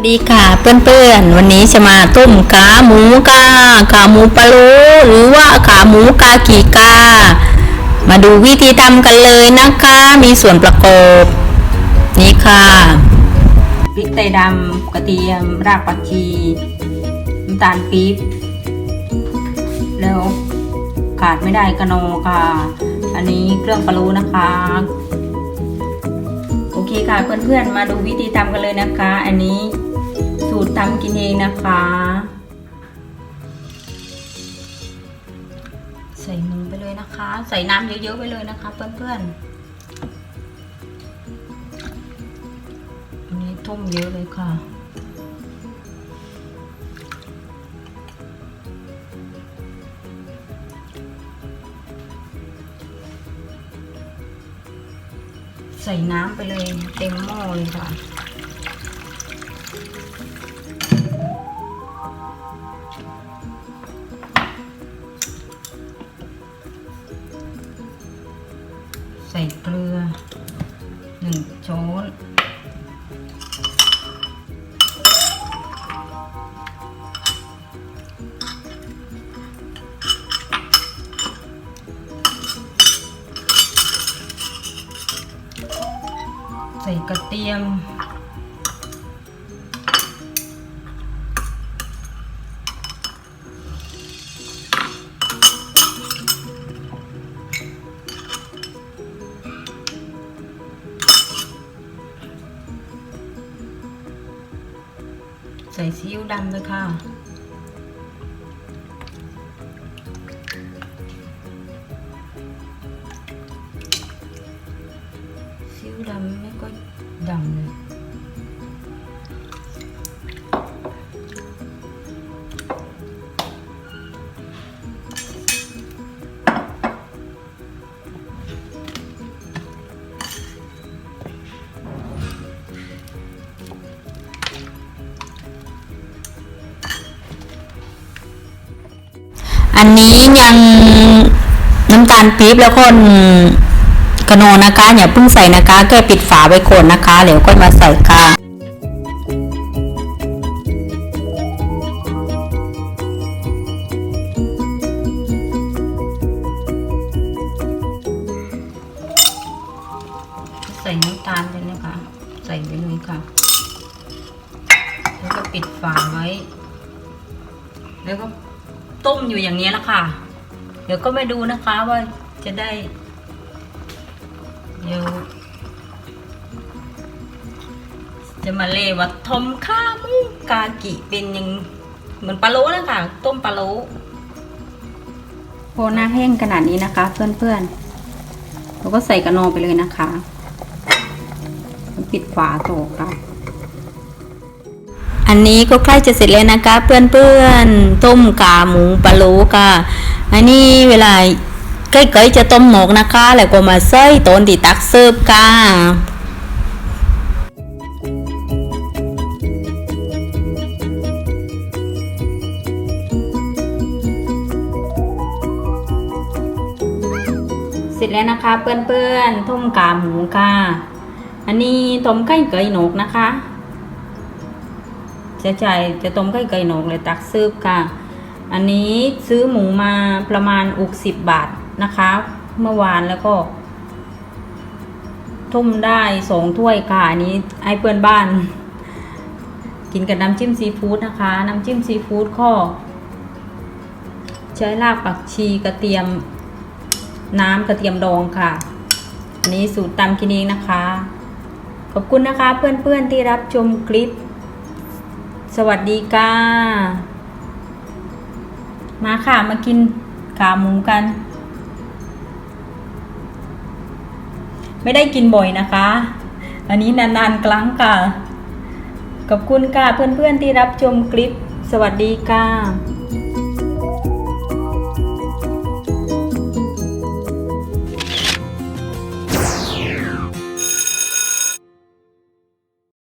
สวัสดีค่ะเพื่อนๆ วันนี้จะมาต้มขาหมูกาขาหมูปลาโลหรือว่าขาหมูกากีกา มาดูวิธีทำกันเลยนะคะ มีส่วนประกอบนี่ค่ะพริกไทยดำกระเทียมรากผักชีน้ำตาลปี๊บแล้วขาดไม่ได้กระโนค่ะ อันนี้เครื่องปลาโลนะคะโอเคค่ะเพื่อนๆมาดูวิธีทำกันเลยนะคะ อันนี้ ตรทำกินเองนะคะ ใส่หมูไปเลยนะคะ ใส่น้ำเยอะๆไปเลยนะคะเพื่อนๆอันนี้ต้มเยอะเลยค่ะใส่น้ำไปเลยเต็มหม้อเลยค่ะ ใส่เกลือหนึ่งช้อนใส่กระเทียม ใส่ซีอิ๊วดำเลยค่ะ อันนี้ยังน้ำตาลปี๊บแล้วก็กระโนนะคะอย่าเพิ่งใส่นะคะแค่ปิดฝาไว้ก่อนนะคะเดี๋ยวค่อยมาใส่ค่ะใส่น้ำตาลเลยนะคะ ใส่ไปเลยค่ะ แล้วก็ปิดฝาไว้ แล้วก็ ต้มอยู่อย่างนี้แหละค่ะ เดี๋ยวก็มาดูนะคะว่าจะได้ เดี๋ยว จะมาเลว่าทมข้ามุกากิเป็นยังเหมือนปลาโลนะคะต้มปลาโลพอหน้าแห้งขนาดนี้นะคะ เพื่อนๆเราก็ใส่กระนองไปเลยนะคะ ปิดฝาโตค่ะ อันนี้ก็ใกล้จะเสร็จแล้วนะคะ เพื่อนๆต้มกาหมูปลาโลค่ะ อันนี้เวลาใกล้ๆจะต้มหมกนะคะ แล้วก็มาใส่ต้นติตักเสิร์ฟค่ะเสร็จแล้วนะคะเพื่อนๆต้มกาหมูค่ะ อันนี้ต้มไก่เกยหนกนะคะ จะจ่จะต้มไก่ไก่หนกเลยตักซื้อค่ะ อันนี้ซื้อหมูมาประมาณอุกสิบบาทนะคะ เมื่อวานแล้วก็ทุ่มได้สองถ้วยค่ะอันนี้ไอ้เพื่อนบ้าน กินกับน้ำจิ้มซีฟู้ดนะคะ น้ำจิ้มซีฟู้ดก็ใช้รากผักชีกระเทียมน้ำกระเทียมดองค่ะ อันนี้สูตรตำกินเองนะคะ ขอบคุณนะคะเพื่อนๆที่รับชมคลิป สวัสดีค่ะ มาค่ะ มากินขาหมูกัน ไม่ได้กินบ่อยนะคะ อันนี้นานๆ ครั้งค่ะขอบคุณค่ะเพื่อนๆที่รับชมคลิป สวัสดีค่ะ